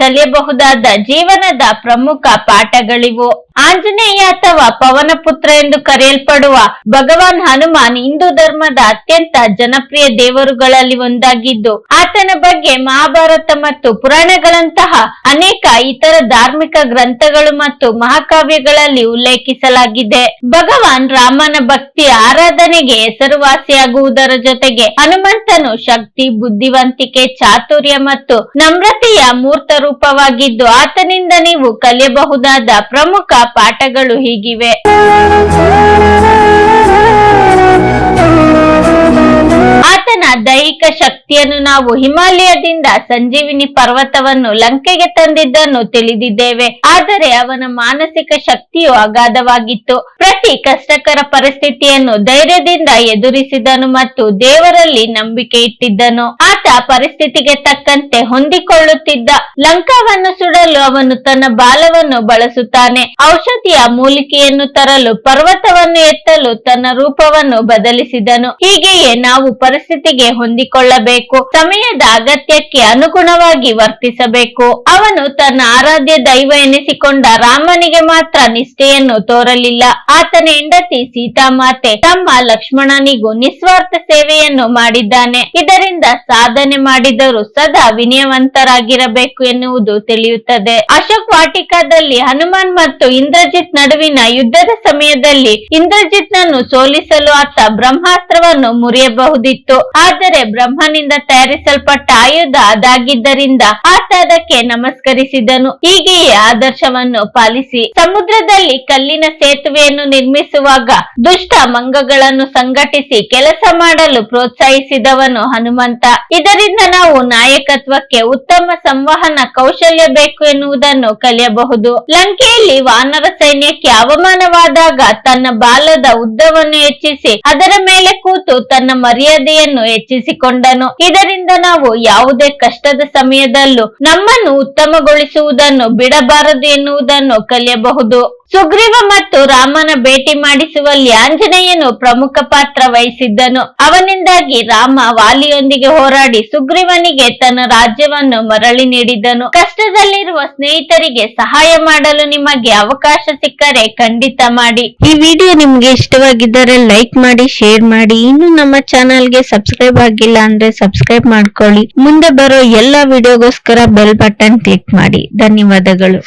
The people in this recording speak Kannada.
ಕಲಿಯಬಹುದಾದ ಜೀವನದ ಪ್ರಮುಖ ಪಾಠಗಳಿವು. ಆಂಜನೇಯ ಅಥವಾ ಪವನ ಪುತ್ರ ಎಂದು ಕರೆಯಲ್ಪಡುವ ಭಗವಾನ್ ಹನುಮಾನ್ ಹಿಂದೂ ಧರ್ಮದ ಅತ್ಯಂತ ಜನಪ್ರಿಯ ದೇವರುಗಳಲ್ಲಿ ಒಂದಾಗಿದ್ದು, ಆತನ ಬಗ್ಗೆ ಮಹಾಭಾರತ ಮತ್ತು ಪುರಾಣಗಳಂತಹ ಅನೇಕ ಇತರ ಧಾರ್ಮಿಕ ಗ್ರಂಥಗಳು ಮತ್ತು ಮಹಾಕಾವ್ಯಗಳಲ್ಲಿ ಉಲ್ಲೇಖಿಸಲಾಗಿದೆ. ಭಗವಾನ್ ರಾಮನ ಭಕ್ತಿ ಆರಾಧನೆಗೆ ಹೆಸರುವಾಸಿಯಾಗುವುದರ ಜೊತೆಗೆ ಹನುಮಂತನು ಶಕ್ತಿ, ಬುದ್ಧಿವಂತಿಕೆ, ಚಾತುರ್ಯ ಮತ್ತು ನಮ್ರತೆಯ ಮೂರ್ತ ರೂಪವಾಗಿದ್ದು ಆತನಿಂದ ನೀವು ಕಲಿಯಬಹುದಾದ ಪ್ರಮುಖ ಪಾಠಗಳು ಹೀಗಿವೆ. ಆತನ ದೈಹಿಕ ಶಕ್ತಿಯನ್ನು ನಾವು ಹಿಮಾಲಯದಿಂದ ಸಂಜೀವಿನಿ ಪರ್ವತವನ್ನು ಲಂಕೆಗೆ ತಂದಿದ್ದನ್ನು ತಿಳಿದಿದ್ದೇವೆ. ಆದರೆ ಅವನ ಮಾನಸಿಕ ಶಕ್ತಿಯು ಅಗಾಧವಾಗಿತ್ತು. ಪ್ರತಿ ಕಷ್ಟಕರ ಪರಿಸ್ಥಿತಿಯನ್ನು ಧೈರ್ಯದಿಂದ ಎದುರಿಸಿದನು ಮತ್ತು ದೇವರಲ್ಲಿ ನಂಬಿಕೆ ಇಟ್ಟಿದ್ದನು. ಆತ ಪರಿಸ್ಥಿತಿಗೆ ತಕ್ಕಂತೆ ಹೊಂದಿಕೊಳ್ಳುತ್ತಿದ್ದ ಲಂಕಾವನ್ನು ಸುಡಲು ಅವನು ತನ್ನ ಬಾಲವನ್ನು ಬಳಸುತ್ತಾನೆ. ಔಷಧಿಯ ಮೂಲಿಕೆಯನ್ನು ತರಲು, ಪರ್ವತವನ್ನು ಎತ್ತಲು ತನ್ನ ರೂಪವನ್ನು ಬದಲಿಸಿದನು. ಹೀಗೆಯೇ ನಾವು ಪರಿಸ್ಥಿತಿಗೆ ಹೊಂದಿಕೊಳ್ಳಬೇಕು. ಸಮಯದ ಅಗತ್ಯಕ್ಕೆ ಅನುಗುಣವಾಗಿ ವರ್ತಿಸಬೇಕು. ಅವನು ತನ್ನ ಆರಾಧ್ಯ ದೈವ ಎನಿಸಿಕೊಂಡ ರಾಮನಿಗೆ ಮಾತ್ರ ನಿಷ್ಠೆಯನ್ನು ತೋರಲಿಲ್ಲ. ಆತನ ಹೆಂಡತಿ ಸೀತಾಮಾತೆ ತಮ್ಮ ಲಕ್ಷ್ಮಣನಿಗೂ ನಿಸ್ವಾರ್ಥ ಸೇವೆಯನ್ನು ಮಾಡಿದ್ದಾನೆ. ಇದರಿಂದ ಸಾಧನೆ ಮಾಡಿದರು ಸದಾ ವಿನಯವಂತರಾಗಿರಬೇಕು ಎನ್ನುವುದು ತಿಳಿಯುತ್ತದೆ. ಅಶೋಕ್ ವಾಟಿಕಾದಲ್ಲಿ ಹನುಮಾನ್ ಮತ್ತು ಇಂದ್ರಜಿತ್ ನಡುವಿನ ಯುದ್ಧದ ಸಮಯದಲ್ಲಿ ಇಂದ್ರಜಿತ್ ನನ್ನು ಸೋಲಿಸಲು ಆತ ಬ್ರಹ್ಮಾಸ್ತ್ರವನ್ನು ಮುರಿಯಬಹುದಿತ್ತು. ಆದರೆ ಬ್ರಹ್ಮನಿಂದ ತಯಾರಿಸಲ್ಪಟ್ಟ ಆಯುಧ ಅದಾಗಿದ್ದರಿಂದ ಆತ ಅದಕ್ಕೆ ನಮಸ್ಕರಿಸಿದನು. ಹೀಗೆಯೇ ಆದರ್ಶವನ್ನು ಪಾಲಿಸಿ ಸಮುದ್ರದಲ್ಲಿ ಕಲ್ಲಿನ ಸೇತುವೆಯನ್ನು ನಿರ್ಮಿಸುವಾಗ ದುಷ್ಟ ಮಂಗಗಳನ್ನು ಸಂಘಟಿಸಿ ಕೆಲಸ ಮಾಡಲು ಪ್ರೋತ್ಸಾಹಿಸಿದವನು ಹನುಮಂತ. ಇದರಿಂದ ನಾವು ನಾಯಕತ್ವಕ್ಕೆ ಉತ್ತಮ ಸಂವಹನ ಕೌಶಲ್ಯ ಬೇಕು ಎನ್ನುವುದನ್ನು ಕಲಿಯಬಹುದು. ಲಂಕೆಯಲ್ಲಿ ವಾನರ ಸೈನ್ಯಕ್ಕೆ ಅವಮಾನವಾದಾಗ ತನ್ನ ಬಾಲದ ಉದ್ದವನ್ನು ಹೆಚ್ಚಿಸಿ ಅದರ ಮೇಲೆ ಕೂತು ತನ್ನ ಮರ್ಯಾದೆಯನ್ನು ಹೆಚ್ಚಿಸಿಕೊಂಡನು. ಇದರಿಂದ ನಾವು ಯಾವುದೇ ಕಷ್ಟದ ಸಮಯದಲ್ಲೂ ನಮ್ಮನ್ನು ಉತ್ತಮಗೊಳಿಸುವುದನ್ನು ಬಿಡಬಾರದು ಎನ್ನುವುದನ್ನು ಕಲಿಯಬಹುದು. ಸುಗ್ರೀವ ಮತ್ತು ರಾಮನ ಭೇಟಿ ಮಾಡಿಸುವಲ್ಲಿ ಆಂಜನೇಯನು ಪ್ರಮುಖ ಪಾತ್ರ ವಹಿಸಿದ್ದನು. ಅವನಿಂದಾಗಿ ರಾಮ ವಾಲಿಯೊಂದಿಗೆ ಹೋರಾಡಿ ಸುಗ್ರೀವನಿಗೆ ತನ್ನ ರಾಜ್ಯವನ್ನು ಮರಳಿ ನೀಡಿದನು. ಕಷ್ಟದಲ್ಲಿರುವ ಸ್ನೇಹಿತರಿಗೆ ಸಹಾಯ ಮಾಡಲು ನಿಮಗೆ ಅವಕಾಶ ಸಿಕ್ಕರೆ ಖಂಡಿತ ಮಾಡಿ. ಈ ವಿಡಿಯೋ ನಿಮ್ಗೆ ಇಷ್ಟವಾಗಿದ್ದರೆ ಲೈಕ್ ಮಾಡಿ, ಶೇರ್ ಮಾಡಿ. ಇನ್ನು ನಮ್ಮ ಚಾನಲ್ಗೆ ಸಬ್ಸ್ಕ್ರೈಬ್ ಆಗಿಲ್ಲ ಅಂದ್ರೆ ಸಬ್ಸ್ಕ್ರೈಬ್ ಮಾಡ್ಕೊಳ್ಳಿ. ಮುಂದೆ ಬರೋ ಎಲ್ಲಾ ವಿಡಿಯೋಗೋಸ್ಕರ ಬೆಲ್ ಬಟನ್ ಕ್ಲಿಕ್ ಮಾಡಿ. ಧನ್ಯವಾದಗಳು.